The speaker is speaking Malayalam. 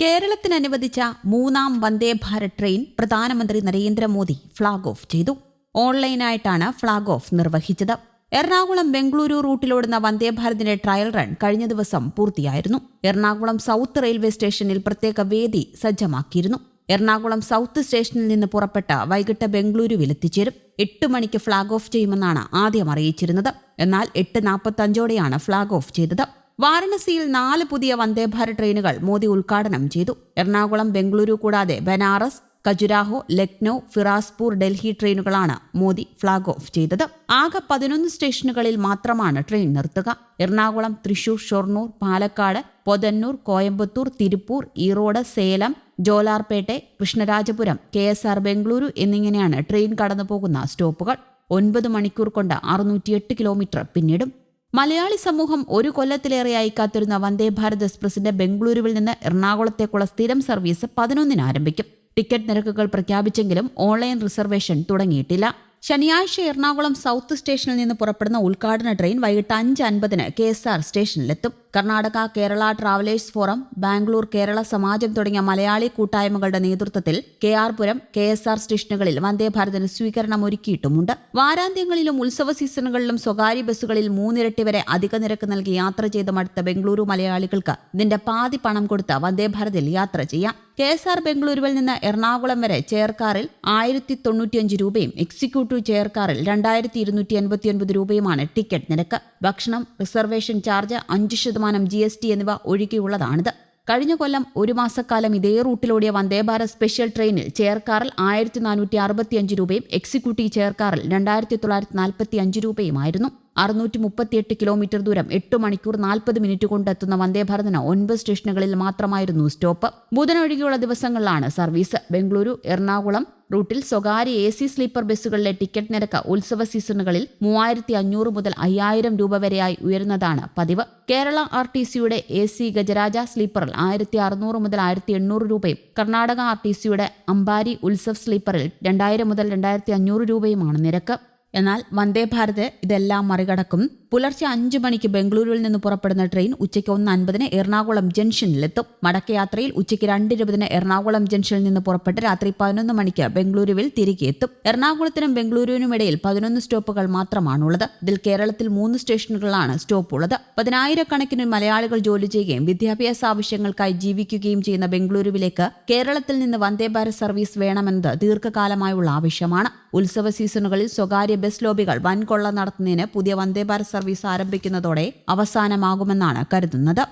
കേരളത്തിന് അനുവദിച്ച മൂന്നാം വന്ദേ ഭാരത് ട്രെയിൻ പ്രധാനമന്ത്രി നരേന്ദ്രമോദി ഫ്ളാഗ് ഓഫ് ചെയ്തു. ഓൺലൈനായിട്ടാണ് ഫ്ളാഗ് ഓഫ് നിർവഹിച്ചത്. എറണാകുളം ബംഗളൂരു റൂട്ടിലോടുന്ന വന്ദേ ഭാരതിന്റെ ട്രയൽ റൺ കഴിഞ്ഞ ദിവസം പൂർത്തിയായിരുന്നു. എറണാകുളം സൗത്ത് റെയിൽവേ സ്റ്റേഷനിൽ പ്രത്യേക വേദി സജ്ജമാക്കിയിരുന്നു. എറണാകുളം സൗത്ത് സ്റ്റേഷനിൽ നിന്ന് പുറപ്പെട്ട വൈകിട്ട് ബംഗളൂരുവിൽ എത്തിച്ചേരും. എട്ട് മണിക്ക് ഫ്ളാഗ് ഓഫ് ചെയ്യുമെന്നാണ് ആദ്യം അറിയിച്ചിരുന്നത്. എന്നാൽ എട്ട് നാൽപ്പത്തഞ്ചോടെയാണ് ഫ്ളാഗ് ഓഫ് ചെയ്തത്. വാരണസിയിൽ നാല് പുതിയ വന്ദേഭാരത് ട്രെയിനുകൾ മോദി ഉദ്ഘാടനം ചെയ്തു. എറണാകുളം ബംഗളൂരു കൂടാതെ ബനാറസ് ഖജുരാഹോ ലക്നൌ ഫിറാസ്പൂർ ഡൽഹി ട്രെയിനുകളാണ് മോദി ഫ്ളാഗ് ഓഫ് ചെയ്തത്. ആകെ പതിനൊന്ന് സ്റ്റേഷനുകളിൽ മാത്രമാണ് ട്രെയിൻ നിർത്തുക. Ernakulam Thrissur Shoranur Palakkad Podanur Coimbatore Tiruppur Erode Salem Jolarpettai Krishnarajapuram K S R Bengaluru എന്നിങ്ങനെയാണ് ട്രെയിൻ കടന്നുപോകുന്ന സ്റ്റോപ്പുകൾ. ഒൻപത് മണിക്കൂർ കൊണ്ട് അറുന്നൂറ്റിയെട്ട് കിലോമീറ്റർ പിന്നിടും. മലയാളി സമൂഹം ഒരു കൊല്ലത്തിലേറെയായി കാത്തിരുന്ന വന്ദേ ഭാരത് എക്സ്പ്രസിന്റെ ബംഗളൂരുവിൽ നിന്ന് എറണാകുളത്തേക്കുള്ള സ്ഥിരം സർവീസ് പതിനൊന്നിന് ആരംഭിക്കും. ടിക്കറ്റ് നിരക്കുകൾ പ്രഖ്യാപിച്ചെങ്കിലും ഓൺലൈൻ റിസർവേഷൻ തുടങ്ങിയിട്ടില്ല. ശനിയാഴ്ച എറണാകുളം സൗത്ത് സ്റ്റേഷനിൽ നിന്ന് പുറപ്പെടുന്ന ഉദ്ഘാടന ട്രെയിൻ വൈകിട്ട് അഞ്ച് അൻപതിന് കെ എസ് ആർ സ്റ്റേഷനിലെത്തും. കർണാടക കേരള ട്രാവലേഴ്സ് ഫോറം ബാംഗ്ലൂർ കേരള സമാജം തുടങ്ങിയ മലയാളി കൂട്ടായ്മകളുടെ നേതൃത്വത്തിൽ K R Puram K S R സ്റ്റേഷനുകളിൽ വന്ദേഭാരതിന് സ്വീകരണം ഒരുക്കിയിട്ടുമുണ്ട് വാരാന്ത്യങ്ങളിലും ഉത്സവ സീസണുകളിലും സ്വകാര്യ ബസ്സുകളിൽ മൂന്നിരട്ടി വരെ അധിക നിരക്ക് നൽകി യാത്ര ചെയ്ത് മടുത്ത ബംഗളൂരു മലയാളികൾക്ക് ഇതിന്റെ പാതി പണം കൊടുത്ത് വന്ദേഭാരതിൽ യാത്ര ചെയ്യാം. കെ എസ് ആർ ബംഗളൂരുവിൽ നിന്ന് എറണാകുളം വരെ ചെയർകാറിൽ ആയിരത്തി തൊണ്ണൂറ്റിയഞ്ച് രൂപയും എക്സിക്യൂട്ടീവ് ചെയർകാറിൽ രണ്ടായിരത്തി ഇരുന്നൂറ്റി എൺപത്തിയൊൻപത് രൂപയുമാണ് ടിക്കറ്റ് നിരക്ക്. ഭക്ഷണം റിസർവേഷൻ ചാർജ് അഞ്ച് ശതമാനം ജി എസ് ടി എന്നിവ ഒഴികെയുള്ളതാണിത്. കഴിഞ്ഞ കൊല്ലം ഒരു മാസക്കാലം ഇതേ റൂട്ടിലൂടെ വന്ദേഭാരത് സ്പെഷ്യൽ ട്രെയിനിൽ ചെയർകാറിൽ ആയിരത്തി നാനൂറ്റി അറുപത്തിയഞ്ച് രൂപയും എക്സിക്യൂട്ടീവ് ചെയർകാറിൽ രണ്ടായിരത്തി തൊള്ളായിരത്തി നാൽപ്പത്തി അഞ്ച് രൂപയുമായിരുന്നു. അറുന്നൂറ്റി മുപ്പത്തിയെട്ട് കിലോമീറ്റർ ദൂരം എട്ട് മണിക്കൂർ നാൽപ്പത് മിനിറ്റ് കൊണ്ട് കൊണ്ടെത്തുന്ന വന്ദേഭാരതിന് ഒൻപത് സ്റ്റേഷനുകളിൽ മാത്രമായിരുന്നു സ്റ്റോപ്പ്. ബുധനൊഴികെയുള്ള ദിവസങ്ങളിലാണ് സർവീസ്. ബംഗളൂരു എറണാകുളം റൂട്ടിൽ സ്വകാര്യ എ സി സ്ലീപ്പർ ബസ്സുകളിലെ ടിക്കറ്റ് നിരക്ക് ഉത്സവ സീസണുകളിൽ മൂവായിരത്തി അഞ്ഞൂറ് മുതൽ അയ്യായിരം രൂപ വരെയായി ഉയരുന്നതാണ് പതിവ്. കേരള ആർ ടി സിയുടെ എ സി ഗജരാജ സ്ലീപ്പറിൽ ആയിരത്തി അറുന്നൂറ് മുതൽ ആയിരത്തി എണ്ണൂറ് രൂപയും കർണാടക ആർ ടി സിയുടെ അംബാരി ഉത്സവ് സ്ലീപ്പറിൽ രണ്ടായിരം മുതൽ രണ്ടായിരത്തി അഞ്ഞൂറ് രൂപയുമാണ് നിരക്ക്. എന്നാൽ വന്ദേ ഭാരത് ഇതെല്ലാം മറികടക്കും. പുലർച്ചെ അഞ്ചു മണിക്ക് ബംഗളൂരുവിൽ നിന്ന് പുറപ്പെടുന്ന ട്രെയിൻ ഉച്ചയ്ക്ക് ഒന്ന് അൻപതിന് എറണാകുളം ജംഗ്ഷനിലെത്തും. മടക്കയാത്രയിൽ ഉച്ചയ്ക്ക് രണ്ടിരുപതിന് എറണാകുളം ജംഗ്ഷനിൽ നിന്ന് പുറപ്പെട്ട് രാത്രി പതിനൊന്ന് മണിക്ക് ബംഗളൂരുവിൽ തിരികെ എത്തും. എറണാകുളത്തിനും ബംഗളൂരുവിനും ഇടയിൽ പതിനൊന്ന് സ്റ്റോപ്പുകൾ മാത്രമാണുള്ളത്. ഇതിൽ കേരളത്തിൽ മൂന്ന് സ്റ്റേഷനുകളാണ് സ്റ്റോപ്പ് ഉള്ളത് പതിനായിരക്കണക്കിന് മലയാളികൾ ജോലി ചെയ്യുകയും വിദ്യാഭ്യാസ ആവശ്യങ്ങൾക്കായി ജീവിക്കുകയും ചെയ്യുന്ന ബംഗളൂരുവിലേക്ക് കേരളത്തിൽ നിന്ന് വന്ദേ ഭാരത് സർവീസ് വേണമെന്നത് ദീർഘകാലമായുള്ള ആവശ്യമാണ്. ഉത്സവ സീസണുകളിൽ സ്വകാര്യ ബസ് ലോബികൾ വൻകൊള്ള നടത്തുന്നതിന് പുതിയ വന്ദേ ഭാരത് സർവീസ് ആരംഭിക്കുന്നതോടെ അവസാനമാകുമെന്നാണ് കരുതുന്നത്